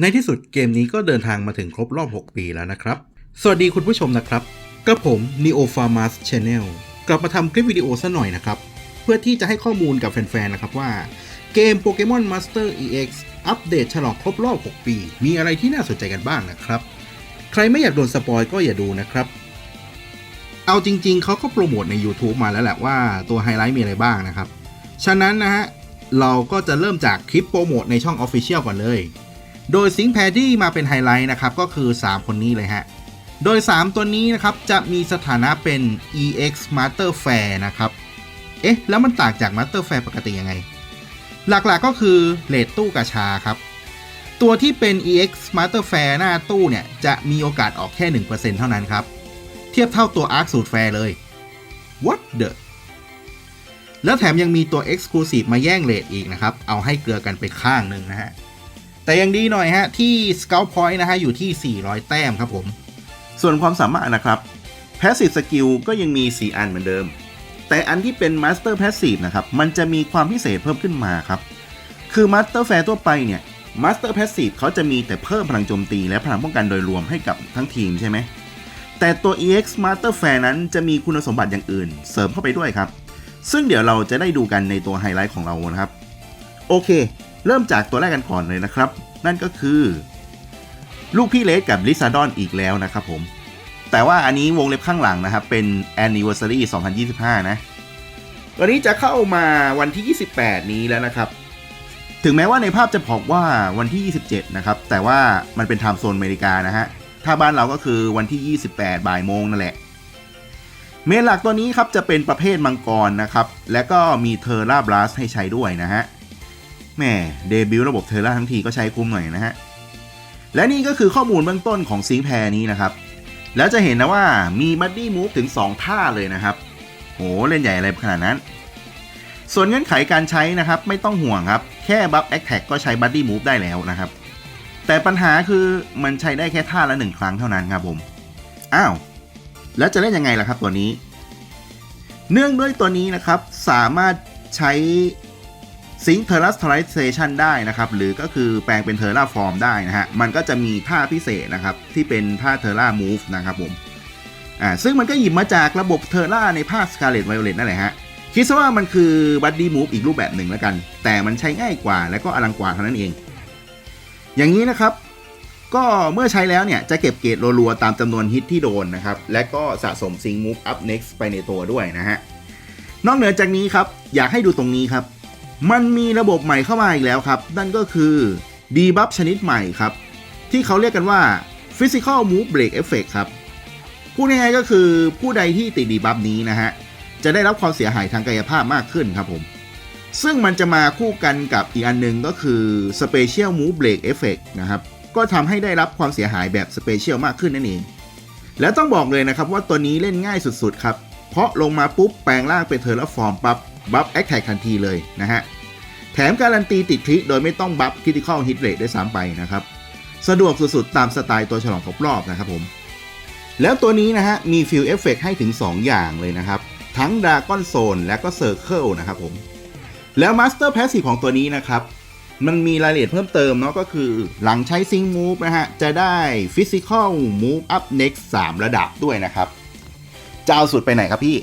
ในที่สุดเกมนี้ก็เดินทางมาถึงครบรอบ 6 ปีแล้วนะครับ สวัสดีคุณผู้ชมนะครับกับผม Neo Farmers Channel กลับมาทำคลิปวิดีโอซะหน่อยนะครับ เพื่อที่จะให้ข้อมูลกับแฟนๆ นะครับว่า เกม Pokemon Master EX อัปเดตฉลองครบรอบ 6 ปี มีอะไรที่น่าสนใจกันบ้างนะครับ ใครไม่อยากโดนสปอยก็อย่าดูนะครับ เอาจริงๆ เขาก็โปรโมทใน YouTube มาแล้วแหละว่าตัวไฮไลท์มีอะไรบ้างนะครับ ฉะนั้นนะฮะเราก็จะเริ่มจากคลิปโปรโมทในช่อง Official ก่อนเลย โดยซิงแพดดี้มาเป็นไฮไลท์นะครับก็คือ 3 คนนี้เลยฮะ โดย 3 ตัวนี้นะครับจะมีสถานะเป็น EX Master Fair นะครับ เอ๊ะ แล้วมันต่างจาก Master Fair ปกติยังไง หลักๆก็คือเลทตู้กาชาครับ ตัวที่เป็น EX Master Fair หน้าตู้เนี่ย จะมีโอกาสออกแค่ 1%เท่านั้นครับ เทียบเท่าตัว Arc สูตรแฟร์เลย What the แล้วแถมยังมีตัว Exclusive มาแย่งเลทอีกนะครับ เอาให้เกลือกันไปข้างหนึ่งนะฮะ แต่ยังดีหน่อยฮะ ที่ Scout Point นะฮะ อยู่ที่ 400 แต้มครับผม ส่วนความสามารถนะครับ Passive Skill ก็ยังมี 4 อันเหมือนเดิม แต่อันที่เป็น Master Passive นะครับ มันจะมีความพิเศษเพิ่มขึ้นมาครับ คือ Master Fair ทั่วไปเนี่ย Master Passive เขาจะมีแต่เพิ่มพลังโจมตีและพลังป้องกันโดยรวมให้กับทั้งทีมใช่ไหมแต่ตัว EX Master Fair นั้นจะมีคุณสมบัติอย่างอื่น เสริมเข้าไปด้วยครับ ซึ่งเดี๋ยวเราจะได้ดูกันในตัวไฮไลท์ของเรานะครับ โอเค เริ่มจากตัวแรกกันก่อนเลยนะครับ นั่นก็คือ ลูกพี่เลสกับลิซาดอนอีกแล้วนะครับผม แต่ว่าอันนี้วงเล็บข้างหลังนะครับ เป็น Anniversary 2025 นะวันนี้จะเข้ามาวันที่ 28 นี้แล้วนะครับ ถึงแม้ว่าในภาพจะบอกว่าวันที่ 27 นะครับ แต่ว่ามันเป็นไทม์โซนอเมริกานะฮะ ถ้าบ้านเราก็คือวันที่ 28 บ่ายโมงนั่นแหละ เมนหลักตัวนี้ครับจะเป็นประเภทมังกรนะครับ และก็มีเทอร์ราบลัสให้ใช้ด้วยนะฮะ แหม่เดบิวต์ระบบเทอร์ราทั้งทีก็ใช้คุ้มหน่อยนะฮะ และนี่ก็คือข้อมูลเบื้องต้นของซิงแพรนี้นะครับ แล้วจะเห็นนะว่ามีบัดดี้มูฟถึง 2 ท่าเลยนะครับ โห เล่นใหญ่อะไรขนาดนั้น ส่วนเงื่อนไขการใช้นะครับ ไม่ต้องห่วงครับ แค่บัฟแอคแท็กก็ใช้บัดดี้มูฟได้แล้วนะครับ แต่ปัญหาคือมันใช้ได้แค่ท่าละหนึ่งครั้งเท่านั้นครับผม อ้าว แล้วจะเล่นยังไงล่ะครับตัวนี้ เนื่องด้วยตัวนี้นะครับสามารถใช้ ซิง k ์เทอร์ s ส r ไ z เซชันได้นะครับ หรือก็คือแปลงเป็นเทอร์ราฟอร์มได้นะฮะ มันก็จะมีท่าพิเศษนะครับ ที่เป็นท่าเทอร์รามูฟนะครับผมอ่าซึ่งมันก็หยิบมาจากระบบเทอร์ราในภาค Scarlet Violet นั่นแหละฮะ คิดซะว่ามันคือบัดดี้มูฟอีกรูปแบบหนึ่งแล้วกัน แต่มันใช้ง่ายกว่าและก็อลังกว่าเท่านั้นเอง อย่างนี้นะครับ ก็เมื่อใช้แล้วเนี่ย จะเก็บเกรดรัวๆตามจำนวนฮิตที่โดนนะครับ และก็สะสมซิงมูฟอัพเน็กซ์ไปในตัวด้วยนะฮะ นอกเหนือจากนี้ครับ อยากให้ดูตรงนี้ครับ มันมีระบบใหม่เข้ามาอีกแล้วครับ นั่นก็คือดีบัฟชนิดใหม่ครับ ที่เขาเรียกกันว่า Physical Move Break Effect ครับ พูดง่ายๆก็คือผู้ใดที่ติดดีบัฟนี้นะฮะ จะได้รับความเสียหายทางกายภาพมากขึ้นครับผม ซึ่งมันจะมาคู่กันกับอีกอันหนึงก็คือ Special Move Break Effect นะครับ ก็ทำให้ได้รับความเสียหายแบบ Special มากขึ้นนั่นเอง แล้วต้องบอกเลยนะครับว่าตัวนี้เล่นง่ายสุดๆครับ เพราะลงมาปุ๊บแปลงร่างเป็นเทอร์ฟอร์มปั๊บ บัฟแอคแท็กทันทีเลยนะฮะ แถมการันตีติดคลิโดยไม่ต้องบัฟคริติคอลฮิตเรทด้วยซ้ำไปนะครับ สะดวกสุดๆ ตามสไตล์ตัวฉลองครบรอบนะครับผม แล้วตัวนี้นะฮะ มีฟิลเอฟเฟกให้ถึง 2 อย่างเลยนะครับ ทั้งดราก้อนโซนและก็เซอร์เคิลนะครับผม แล้วมาสเตอร์แพสซีฟของตัวนี้นะครับมันมีรายละเอียดเพิ่มเติมเนาะก็คือหลังใช้ซิงมูฟนะฮะ จะได้ฟิสิกอลมูฟอัพเน็กซ์3ระดับด้วยนะครับ เจะเอาสุดไปไหนครับพี่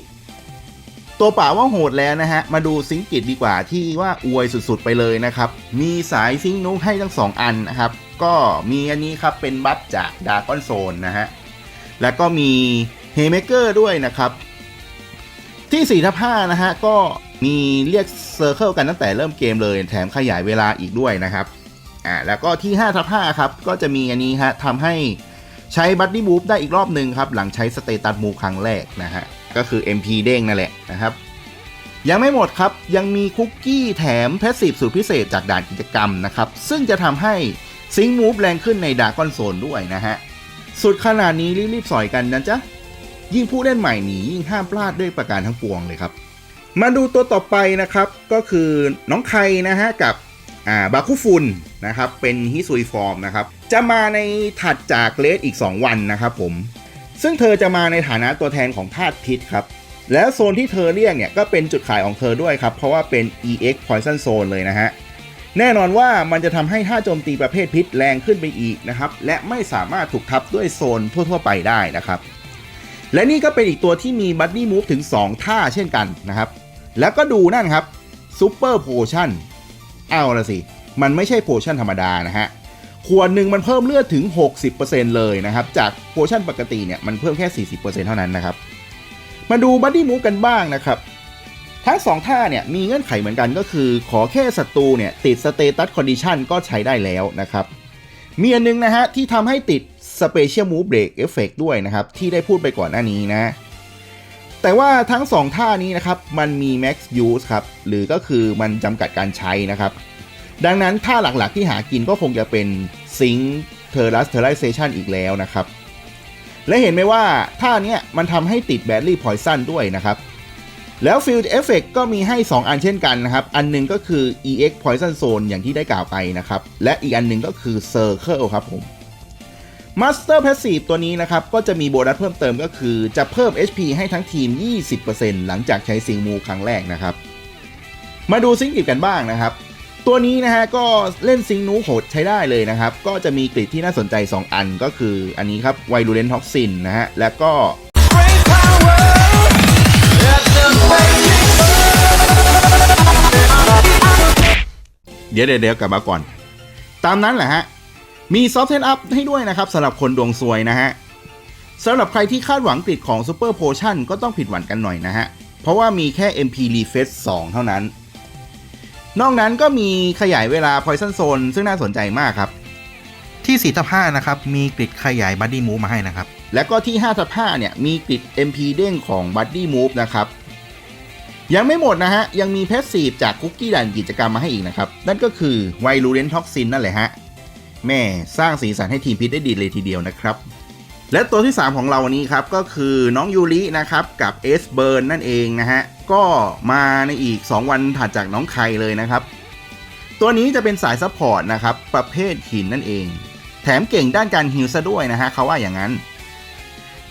ตัวป่าว่าโหดแล้วนะฮะ มาดูซิงกิตดีกว่าที่ว่าอวยสุดๆไปเลยนะครับ มีสายซิงนุกให้ทั้ง 2 อันนะครับ ก็มีอันนี้ครับเป็นบัฟจากดาร์กอนโซนนะฮะ แล้วก็มีเฮเมเกอร์ด้วยนะครับ ที่4ทับ5นะฮะ ก็มีเรียกเซอร์เคิลกันตั้งแต่เริ่มเกมเลย แถมขยายเวลาอีกด้วยนะครับอ่าแล้วก็ที่5ทับ5ครับ ก็จะมีอันนี้ฮะทำให้ใช้บัตตี้มูฟได้อีกรอบหนึ่งครับ หลังใช้สเตตัสมูครั้งแรกนะฮะ ก็คือ MP เด้งนั่นแหละนะครับ ยังไม่หมดครับยังมีคุกกี้แถมแพสซีฟสูตรพิเศษจากด่านกิจกรรมนะครับ ซึ่งจะทำให้ซิงมูฟแรงขึ้นในดาร์กอนโซนด้วยนะฮะ สุดขนาดนี้รีบๆสอยกันนะจ๊ะ ยิ่งผู้เล่นใหม่หนียิ่งห้ามพลาดด้วยประการทั้งปวงเลยครับ มาดูตัวต่อไปนะครับ ก็คือน้องไคนะฮะกับอ่าบาคุฟุนนะครับ เป็นฮิซุยฟอร์มนะครับ จะมาในถัดจากเลสอีก 2 วันนะครับผม ซึ่งเธอจะมาในฐานะตัวแทนของธาตุพิษครับ แล้วโซนที่เธอเรียกเนี่ยก็เป็นจุดขายของเธอด้วยครับ เพราะว่าเป็น EX Poison Zone เลยนะฮะ แน่นอนว่ามันจะทำให้ท่าโจมตีประเภทพิษแรงขึ้นไปอีกนะครับ และไม่สามารถถูกทับด้วยโซนทั่วๆไปได้นะครับ และนี่ก็เป็นอีกตัวที่มีบัดดี้มูฟถึง 2 ท่าเช่นกันนะครับ แล้วก็ดูนั่นครับซูเปอร์โพชั่นเอาละสิ มันไม่ใช่โพชั่นธรรมดานะฮะ ขวดหนึ่งมันเพิ่มเลือดถึง 60%เลยนะครับ จากโพชั่นปกติเนี่ยมันเพิ่มแค่ 40%เท่านั้นนะครับ มาดูบัดดี้มูฟกันบ้างนะครับ ทั้ง 2 ท่าเนี่ยมีเงื่อนไขเหมือนกันก็คือ ขอแค่ศัตรูเนี่ยติดสเตตัสคอนดิชันก็ใช้ได้แล้วนะครับมีอันนึงนะฮะที่ทำให้ติด Special Move Break Effect ด้วยนะครับ ที่ได้พูดไปก่อนหน้านี้นะ แต่ว่าทั้ง 2 ท่านี้นะครับ มันมี Max Use ครับ หรือก็คือมันจำกัดการใช้นะครับ ดังนั้นท่าหลักๆที่หากินก็คงจะเป็น Sync t e r r u s t e r i z a t i o n อีกแล้วนะครับ และเห็นไหมว่าท่าเนี้ยมันทำให้ติด Badly Poison ด้วยนะครับ แล้ว Field Effect ก็มีให้ 2 อันเช่นกันนะครับ อันหนึงก็คือ EX Poison Zone อย่างที่ได้กล่าวไปนะครับ และอีกอันหนึงก็คือ Circle ครับผม Master Passive ตัวนี้นะครับ ก็จะมีโบนัสเพิ่มเติมก็คือจะเพิ่ม HP ให้ทั้งทีม 20%หลังจากใช้ซิงมูครั้งแรกนะครับ มาดูซิงกิบกันบ้างนะครับ ตัวนี้นะฮะก็เล่นซิงนูโหดใช้ได้เลยนะครับ ก็จะมีกริดที่น่าสนใจ 2 อันก็คืออันนี้ครับไวรูเลนท็อกซินนะฮะ แล้วก็เดี๋ยวเดี๋ยวกลับมาก่อน ตามนั้นแหละฮะ มีซอฟต์เทนอัพให้ด้วยนะครับสำหรับคนดวงซวยนะฮะสำหรับใครที่คาดหวังกริดของ Super Potion ก็ต้องผิดหวังกันหน่อยนะฮะ เพราะว่ามีแค่ MP Refresh 2เท่านั้น นอกนั้นก็มีขยายเวลา Poison Zone ซึ่งน่าสนใจมากครับ ที่4ทับ5นะครับ มีกริดขยายบัดดี้มูฟมาให้นะครับ และก็ที่5ทับ5เนี่ย มีกริด MP เด้งของ Buddy Move นะครับ ยังไม่หมดนะฮะ ยังมีเพสซีฟจากคุกกี้ดันกิจกรรมมาให้อีกนะครับ นั่นก็คือไวรูเลนท็อกซินนั่นแหละฮะ แม่สร้างสีสันให้ทีมพิษได้ดีเลยทีเดียวนะครับ และตัวที่ 3 ของเราวันนี้ครับก็คือน้องยูรินะครับกับเอสเบิร์นนั่นเองนะฮะ ก็มาในอีก 2 วันถัดจากน้องไคเลยนะครับ ตัวนี้จะเป็นสายซัพพอร์ตนะครับประเภทหินนั่นเอง แถมเก่งด้านการฮิลซะด้วยนะฮะเขาว่าอย่างนั้น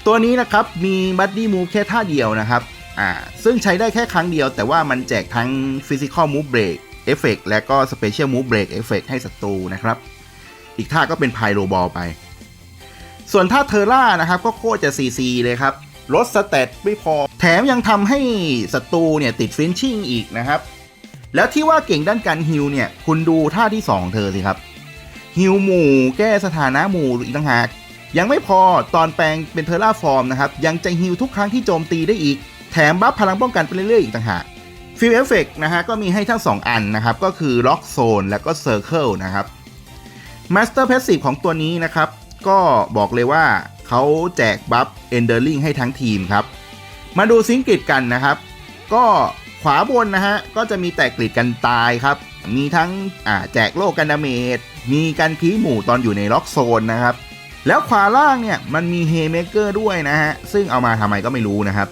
ตัวนี้นะครับมีบัดดี้มูฟแค่ท่าเดียวนะครับอ่าซึ่งใช้ได้แค่ครั้งเดียว แต่ว่ามันแจกทั้ง Physical Move Break Effect และก็ Special Move Break Effect ให้ศัตรูนะครับ อีกท่าก็เป็นไพโรบอลไป ส่วนท่าเทอร่านะครับก็โคตรจะ CC เลยครับลดสเตตไม่พอ แถมยังทำให้ศัตรูเนี่ยติดฟินชิ่งอีกนะครับ แล้วที่ว่าเก่งด้านการฮิลเนี่ย คุณดูท่าที่ 2 เธอสิครับฮิลหมู่แก้สถานะหมู่อีกต่างหาก ยังไม่พอตอนแปลงเป็นเทอร่าฟอร์มนะครับ ยังจะฮิลทุกครั้งที่โจมตีได้อีก แถมบัฟพลังป้องกันไปเรื่อยๆอีกต่างหากฟิลเอฟเฟกนะฮะก็มีให้ทั้ง 2 อันนะครับ ก็คือล็อกโซนและก็เซอร์เคิลนะครับมาสเตอร์เพสซีฟของตัวนี้นะครับ ก็บอกเลยว่าเขาแจกบัฟเอนเดอร์ลิงให้ทั้งทีมครับ มาดูซิงกิดกันนะครับ ก็ขวาบนนะฮะ ก็จะมีแตกกริดกันตายครับ มีทั้งอ่าแจกโลกันดาเมจมีการคีหมู่ตอนอยู่ในล็อกโซนนะครับ แล้วขวาล่างเนี่ยมันมีเฮเมเกอร์ด้วยนะฮะ ซึ่งเอามาทำไมก็ไม่รู้นะครับ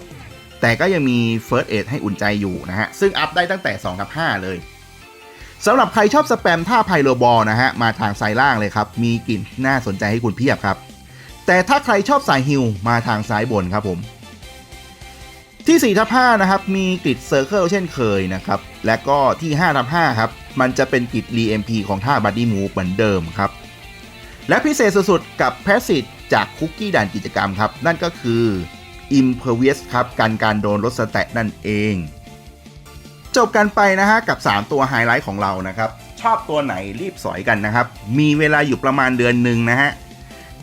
แต่ก็ยังมี First Aid ให้อุ่นใจอยู่นะฮะ ซึ่งอัพได้ตั้งแต่2ทับ 5 เลย สำหรับใครชอบสแปมท่าไพโลบอลนะฮะ มาทางซ้ายล่างเลยครับ มีกลิ่นน่าสนใจให้คุณเพียบครับ แต่ถ้าใครชอบสายฮิลมาทางซ้ายบนครับผม ที่4ทับ5นะครับ มีกริดเซอร์เคิลเช่นเคยนะครับ และก็ที่5ทับ5ครับ มันจะเป็นกริด r ี MP ของท่าบัดดี้มูฟเหมือนเดิมครับ และพิเศษสุดๆกับแพสซีฟจากคุกกี้ด่านกิจกรรมครับ นั่นก็คือ Impervious ครับ การการโดนลดสแตทนั่นเอง จบกันไปนะฮะกับ 3 ตัวไฮไลท์ของเรานะครับ ชอบตัวไหนรีบสอยกันนะครับ มีเวลาอยู่ประมาณเดือนหนึ่งนะฮะ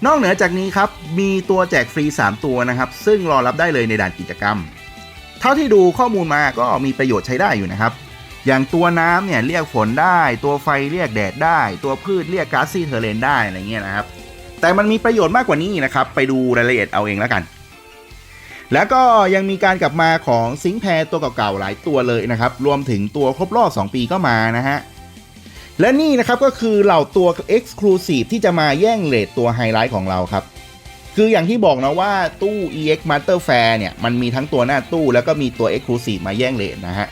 นอกเหนือจากนี้ครับมีตัวแจกฟรี 3 ตัวนะครับ ซึ่งรอรับได้เลยในด่านกิจกรรม เท่าที่ดูข้อมูลมาก็มีประโยชน์ใช้ได้อยู่นะครับ อย่างตัวน้ำเนี่ยเรียกฝนได้ ตัวไฟเรียกแดดได้ ตัวพืชเรียกก๊าซซี่เทอร์เรนได้อะไรเงี้ยนะครับ แต่มันมีประโยชน์มากกว่านี้นะครับ ไปดูรายละเอียดเอาเองแล้วกัน แล้วก็ยังมีการกลับมาของซิงแพรตัวเก่าๆหลายตัวเลยนะครับ รวมถึงตัวครบรอบ 2 ปีก็มานะฮะ และนี่นะครับก็คือเหล่าตัว Exclusive ที่จะมาแย่งเลทตัวไฮไลท์ของเราครับ คืออย่างที่บอกนะว่าตู้ EX Master Fair เนี่ย มันมีทั้งตัวหน้าตู้แล้วก็มีตัว Exclusive มาแย่งเลทนะฮะ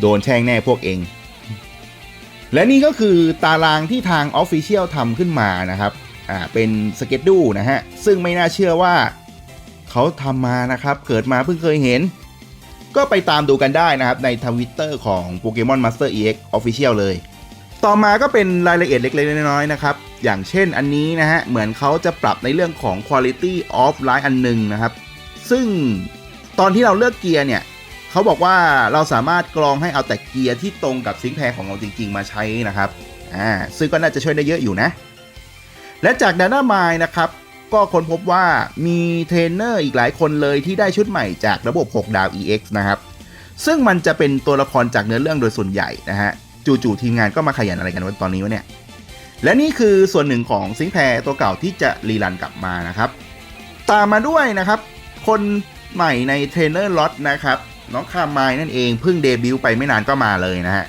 โดนแช่งแน่พวกเอง และนี่ก็คือตารางที่ทาง Official ทำขึ้นมานะครับ อ่า เป็นสเก็ตดูนะฮะ ซึ่งไม่น่าเชื่อว่า เขาทำมานะครับ เกิดมาเพิ่งเคยเห็น ก็ไปตามดูกันได้นะครับ ในทวิตเตอร์ของ Pokemon Master EX Official เลย ต่อมาก็เป็นรายละเอียดเล็กๆน้อยๆนะครับ อย่างเช่นอันนี้นะฮะ เหมือนเขาจะปรับในเรื่องของ quality of life อันหนึ่งนะครับ ซึ่งตอนที่เราเลือกเกียร์เนี่ยเขาบอกว่าเราสามารถกรองให้เอาแต่เกียร์ที่ตรงกับซิงแพรของเราจริง ๆ มาใช้นะครับอ่าซึ่งก็น่าจะช่วยได้เยอะอยู่นะและจาก Data m i นะครับ ก็ค้นพบว่ามีเทรนเนอร์อีกหลายคนเลยที่ได้ชุดใหม่จากระบบ 6 ดาว EX นะครับ ซึ่งมันจะเป็นตัวละครจากเนื้อเรื่องโดยส่วนใหญ่นะฮะ จู่ๆทีมงานก็มาขยันอะไรกันวะตอนนี้วะเนี่ย และนี่คือส่วนหนึ่งของซิงแพรตัวเก่าที่จะรีรันกลับมานะครับ ตามมาด้วยนะครับ คนใหม่ในเทรนเนอร์ล็อตนะครับน้องคามายนั่นเองเพิ่งเดบิวต์ไปไม่นานก็มาเลยนะฮะ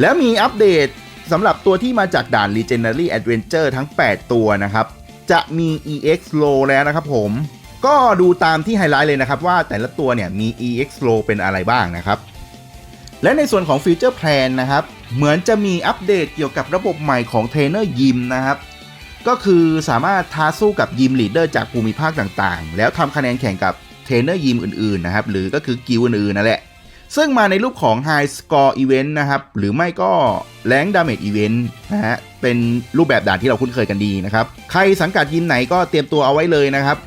แล้วมีอัปเดตสำหรับตัวที่มาจากด่าน Legendary Adventure ทั้ง 8 ตัวนะครับ จะมี EX Low แล้วนะครับผมก็ดูตามที่ไฮไลท์เลยนะครับว่าแต่ละตัวเนี่ยมี EX Low เป็นอะไรบ้างนะครับ และในส่วนของ Future Plan นะครับ เหมือนจะมีอัปเดตเกี่ยวกับระบบใหม่ของเทรนเนอร์ยิมนะครับ ก็คือสามารถท้าสู้กับยิมลีดเดอร์จากภูมิภาคต่างๆ แล้วทำคะแนนแข่งกับเทรนเนอร์ยิมอื่นๆนะครับ หรือก็คือกิลด์อื่นๆนั่นแหละ ซึ่งมาในรูปของ High Score Event นะครับ หรือไม่ก็ Rank Damage Event นะฮะ เป็นรูปแบบด่านที่เราคุ้นเคยกันดีนะครับ ใครสังกัดยิมไหนก็เตรียมตัวเอาไว้เลยนะครับ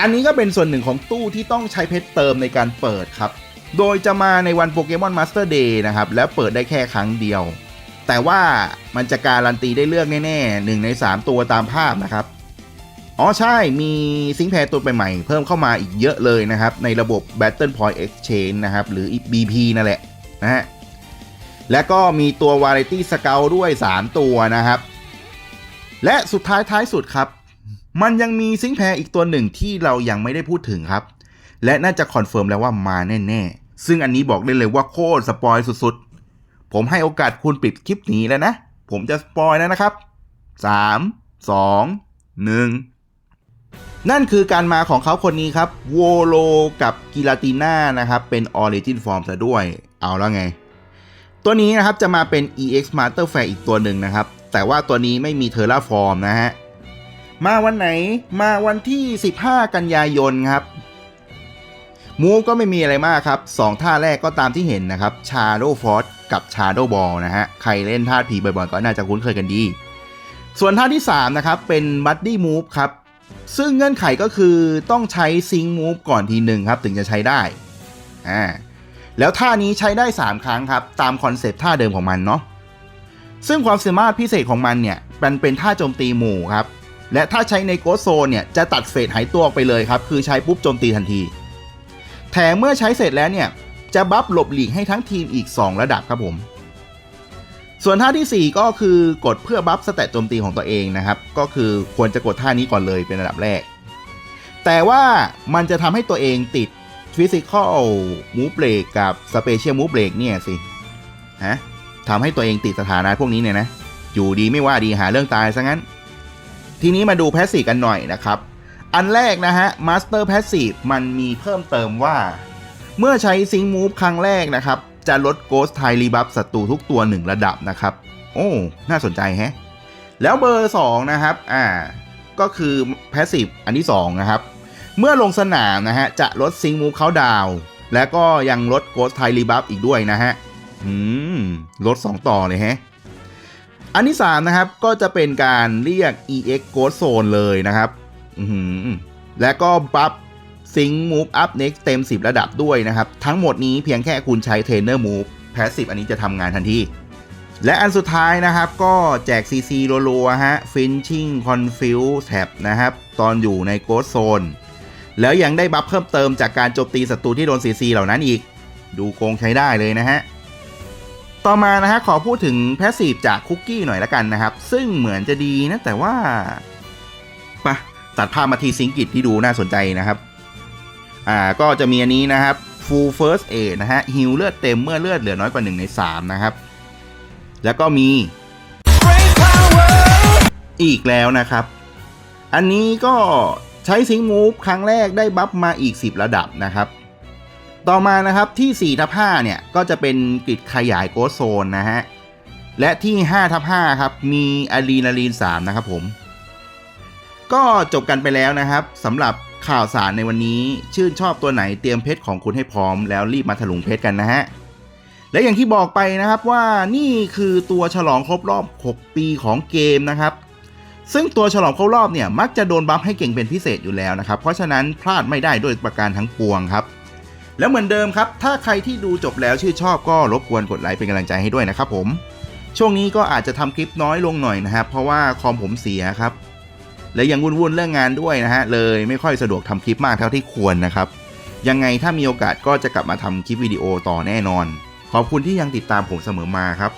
อันนี้ก็เป็นส่วนหนึ่งของตู้ที่ต้องใช้เพชรเติมในการเปิดครับ โดยจะมาในวันโปเกมอนมาสเตอร์เดย์นะครับ แล้วเปิดได้แค่ครั้งเดียว แต่ว่ามันจะการันตีได้เลือกแน่ๆหนึ่งใน 3 ตัวตามภาพนะครับ อ๋อใช่มีซิงแพรตัวใหม่ๆเพิ่มเข้ามาอีกเยอะเลยนะครับ ในระบบ Battle Point Exchange นะครับ หรือ BP นั่นแหละนะฮะและก็มีตัว Variety Scout ด้วย 3 ตัวนะครับ และสุดท้ายท้ายสุดครับ มันยังมีซิงแพรอีกตัวหนึ่งที่เรายังไม่ได้พูดถึงครับ และน่าจะคอนเฟิร์มแล้วว่ามาแน่ๆ ซึ่งอันนี้บอกได้เลยว่าโคตรสปอยสุดๆ ผมให้โอกาสคุณปิดคลิปนี้แล้วนะ ผมจะสปอยแล้วนะครับ 3 2 1 นั่นคือการมาของเขาคนนี้ครับโวโลกับกิลาติน่านะครับ เป็น Origin Form ซะด้วย เอาแล้วไง ตัวนี้นะครับจะมาเป็น EX Master Fair อีกตัวหนึ่งนะครับ แต่ว่าตัวนี้ไม่มีเทอร่าฟอร์มนะฮะ มาวันไหนมาวันที่ 15 กันยายนครับ มูฟก็ไม่มีอะไรมากครับ 2 ท่าแรกก็ตามที่เห็นนะครับ Shadow Force กับ Shadow Ball นะฮะ ใครเล่นท่าผีบ่อยๆก็น่าจะคุ้นเคยกันดี ส่วนท่าที่ 3 นะครับ เป็น Buddy Move ครับ ซึ่งเงื่อนไขก็คือต้องใช้ Sync Move ก่อนทีหนึ่งครับ ถึงจะใช้ได้อ่าแล้วท่านี้ใช้ได้ 3 ครั้งครับ ตามคอนเซปต์ท่าเดิมของมันเนาะซึ่งความสามารถพิเศษของมันเนี่ยมันเป็นท่าโจมตีหมู่ครับ และถ้าใช้ในโกโซนเนี่ยจะตัดเฟสหายตัวออกไปเลยครับ คือใช้ปุ๊บโจมตีทันที แถมเมื่อใช้เสร็จแล้วเนี่ยจะบัฟหลบหลีกให้ทั้งทีมอีก 2 ระดับครับผม ส่วนท่าทีสี่ 4 ก็คือกดเพื่อบัฟสเตตโจมตีของตัวเองนะครับ ก็คือควรจะกดท่านี้ก่อนเลยเป็นระดับแรก แต่ว่ามันจะทำให้ตัวเองติด Physical Move Break กับ Special Move Break เนี่ยสิฮะทำให้ตัวเองติดสถานะพวกนี้เนี่ยนะ อยู่ดีไม่ว่าดีหาเรื่องตายซะงั้น ทีนี้มาดูแพสซีฟกันหน่อยนะครับ อันแรกนะฮะ Master Passive มันมีเพิ่มเติมว่า เมื่อใช้ซิง k ์มูฟครั้งแรกนะครับ จะลด Ghost t i รีบัฟศัตรูทุกตัว 1 ระดับนะครับ โอ้ น่าสนใจแฮะ แล้วเบอร์ 2 นะครับ อ่า ก็คือ Passive อันที่ 2 นะครับ เมื่อลงสนามนะฮะ จะลดซิง k ์มูฟเขาดาว และก็ยังลด Ghost t i รีบัฟอีกด้วยนะฮะ อืม ลด 2 ต่อเลยแฮะ อันที่ 3 นะครับ ก็จะเป็นการเรียก EX Ghost Zone เลยนะครับ อือหือและก็บัฟ ซิง k ์มูฟอัพ next เต็ม 10 ระดับด้วยนะครับ ทั้งหมดนี้เพียงแค่คุณใช้เทรนเนอร์มูฟแพสซีฟอันนี้จะทำงานทันทีและอันสุดท้ายนะครับก็แจก CC รัวๆฮะ Finching Confuse Tab นะครับ ตอนอยู่ใน Ghost Zone แล้วยังได้บัฟเพิ่มเติมจากการโจมตีศัตรูที่โดน CC เหล่านั้นอีก ดูโกงใช้ได้เลยนะฮะต่อมานะฮะขอพูดถึงแพสซีฟจากคุกกี้หน่อยละกันนะครับ ซึ่งเหมือนจะดีนะแต่ว่าปะตัดภาพมาทีซิงกิตที่ดูน่าสนใจนะครับ อ่าก็จะมีอันนี้นะครับ full first aid นะฮะฮิลเลือดเต็มเมื่อเลือดเหลือน้อยกว่า 1 ใน 3 นะครับ แล้วก็มีอีกแล้วนะครับ อันนี้ก็ใช้ซิงมูฟครั้งแรกได้บัฟมาอีก 10 ระดับนะครับ ต่อมานะครับที่4ทับ5เนี่ย ก็จะเป็นกริดขยายโกโซนนะฮะ และที่5ทับ5ครับ มีอะดรีนาลีน 3 นะครับผม ก็จบกันไปแล้วนะครับสำหรับ ข่าวสารในวันนี้ชื่นชอบตัวไหนเตรียมเพชรของคุณให้พร้อมแล้วรีบมาถลุงเพชรกันนะฮะ และอย่างที่บอกไปนะครับว่านี่คือตัวฉลองครบรอบ 6 ปีของเกมนะครับ ซึ่งตัวฉลองครบรอบเนี่ยมักจะโดนบัฟให้เก่งเป็นพิเศษอยู่แล้วนะครับ เพราะฉะนั้นพลาดไม่ได้โดยประการทั้งปวงครับ แล้วเหมือนเดิมครับ ถ้าใครที่ดูจบแล้วชื่นชอบก็รบกวนกดไลค์เป็นกำลังใจให้ด้วยนะครับผม ช่วงนี้ก็อาจจะทำคลิปน้อยลงหน่อยนะครับเพราะว่าคอมผมเสียครับ และยังวุ่นๆเรื่องงานด้วยนะฮะเลยไม่ค่อยสะดวกทำคลิปมากเท่าที่ควรนะครับ ยังไงถ้ามีโอกาสก็จะกลับมาทำคลิปวิดีโอต่อแน่นอน ขอบคุณที่ยังติดตามผมเสมอมาครับ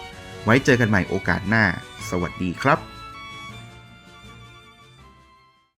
ไว้เจอกันใหม่โอกาสหน้า สวัสดีครับ